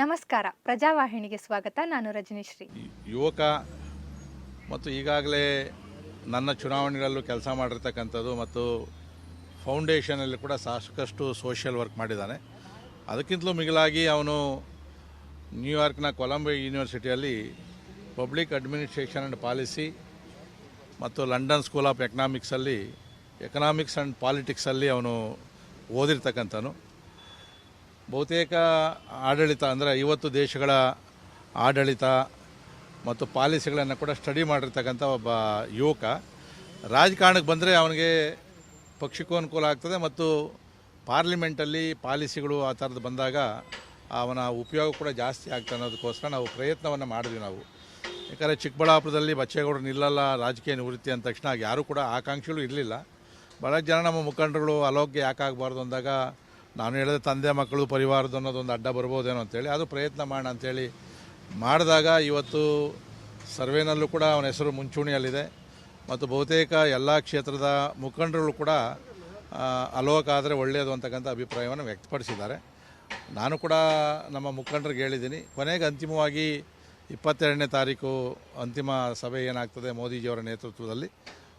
ನಮಸ್ಕಾರ. ಪ್ರಜಾವಾಹಿನಿಗೆ ಸ್ವಾಗತ. ನಾನು ರಜನೀಶ್ರೀ. ಯುವಕ ಮತ್ತು ಈಗಾಗಲೇ ನನ್ನ ಚುನಾವಣೆಗಳಲ್ಲೂ ಕೆಲಸ ಮಾಡಿರ್ತಕ್ಕಂಥದ್ದು ಮತ್ತು ಫೌಂಡೇಶನಲ್ಲಿ ಕೂಡ ಸಾಕಷ್ಟು ಸೋಷಿಯಲ್ ವರ್ಕ್ ಮಾಡಿದ್ದಾನೆ. ಅದಕ್ಕಿಂತಲೂ ಮಿಗಿಲಾಗಿ ಅವನು ನ್ಯೂಯಾರ್ಕ್ನ ಕೊಲಂಬಿಯಾ ಯೂನಿವರ್ಸಿಟಿಯಲ್ಲಿ ಪಬ್ಲಿಕ್ ಅಡ್ಮಿನಿಸ್ಟ್ರೇಷನ್ ಆ್ಯಂಡ್ ಪಾಲಿಸಿ ಮತ್ತು ಲಂಡನ್ ಸ್ಕೂಲ್ ಆಫ್ ಎಕನಾಮಿಕ್ಸಲ್ಲಿ, ಎಕನಾಮಿಕ್ಸ್ ಆ್ಯಂಡ್ ಪಾಲಿಟಿಕ್ಸಲ್ಲಿ ಅವನು ಓದಿರ್ತಕ್ಕಂಥನು ಬಹುತೇಕ ಆಡಳಿತ ಅಂದರೆ ಇವತ್ತು ದೇಶಗಳ ಆಡಳಿತ ಮತ್ತು ಪಾಲಿಸಿಗಳನ್ನು ಕೂಡ ಸ್ಟಡಿ ಮಾಡಿರ್ತಕ್ಕಂಥ ಒಬ್ಬ ಯುವಕ. ರಾಜಕಾರಣಕ್ಕೆ ಬಂದರೆ ಅವನಿಗೆ ಪಕ್ಷಕ್ಕೂ ಅನುಕೂಲ ಆಗ್ತದೆ ಮತ್ತು ಪಾರ್ಲಿಮೆಂಟಲ್ಲಿ ಪಾಲಿಸಿಗಳು ಆ ಥರದ್ದು ಬಂದಾಗ ಅವನ ಉಪಯೋಗ ಕೂಡ ಜಾಸ್ತಿ ಆಗ್ತದೆ ಅನ್ನೋದಕ್ಕೋಸ್ಕರ ನಾವು ಪ್ರಯತ್ನವನ್ನು ಮಾಡಿದ್ವಿ ನಾವು. ಯಾಕಂದರೆ ಚಿಕ್ಕಬಳ್ಳಾಪುರದಲ್ಲಿ ಬಚ್ಚೇಗೌಡರು ನಿಲ್ಲಲ್ಲ, ರಾಜಕೀಯ ನಿವೃತ್ತಿ ಅಂದ ತಕ್ಷಣ ಯಾರೂ ಕೂಡ ಆಕಾಂಕ್ಷಿಗಳು ಇರಲಿಲ್ಲ. ಬಹಳ ಜನ ನಮ್ಮ ಮುಖಂಡರುಗಳು ಅಲೋಕ್ಯ ಯಾಕಾಗಬಾರ್ದು ಅಂದಾಗ ನಾನು ಹೇಳಿದೆ ತಂದೆ ಮಕ್ಕಳು ಪರಿವಾರದ ಅನ್ನೋದೊಂದು ಅಡ್ಡ ಬರ್ಬೋದೇನೋ ಅಂತೇಳಿ. ಅದು ಪ್ರಯತ್ನ ಮಾಡೋಣ ಅಂಥೇಳಿ ಮಾಡಿದಾಗ ಇವತ್ತು ಸರ್ವೇನಲ್ಲೂ ಕೂಡ ಅವನ ಹೆಸರು ಮುಂಚೂಣಿಯಲ್ಲಿದೆ. ಮತ್ತು ಬಹುತೇಕ ಎಲ್ಲ ಕ್ಷೇತ್ರದ ಮುಖಂಡರುಗಳು ಕೂಡ ಅಲೋಕ್ ಆದರೆ ಒಳ್ಳೆಯದು ಅಂತಕ್ಕಂಥ ಅಭಿಪ್ರಾಯವನ್ನು ವ್ಯಕ್ತಪಡಿಸಿದ್ದಾರೆ. ನಾನು ಕೂಡ ನಮ್ಮ ಮುಖಂಡರಿಗೆ ಹೇಳಿದ್ದೀನಿ, ಕೊನೆಗೆ ಅಂತಿಮವಾಗಿ ಇಪ್ಪತ್ತೆರಡನೇ ತಾರೀಕು ಅಂತಿಮ ಸಭೆ ಏನಾಗ್ತದೆ ಮೋದಿಜಿಯವರ ನೇತೃತ್ವದಲ್ಲಿ.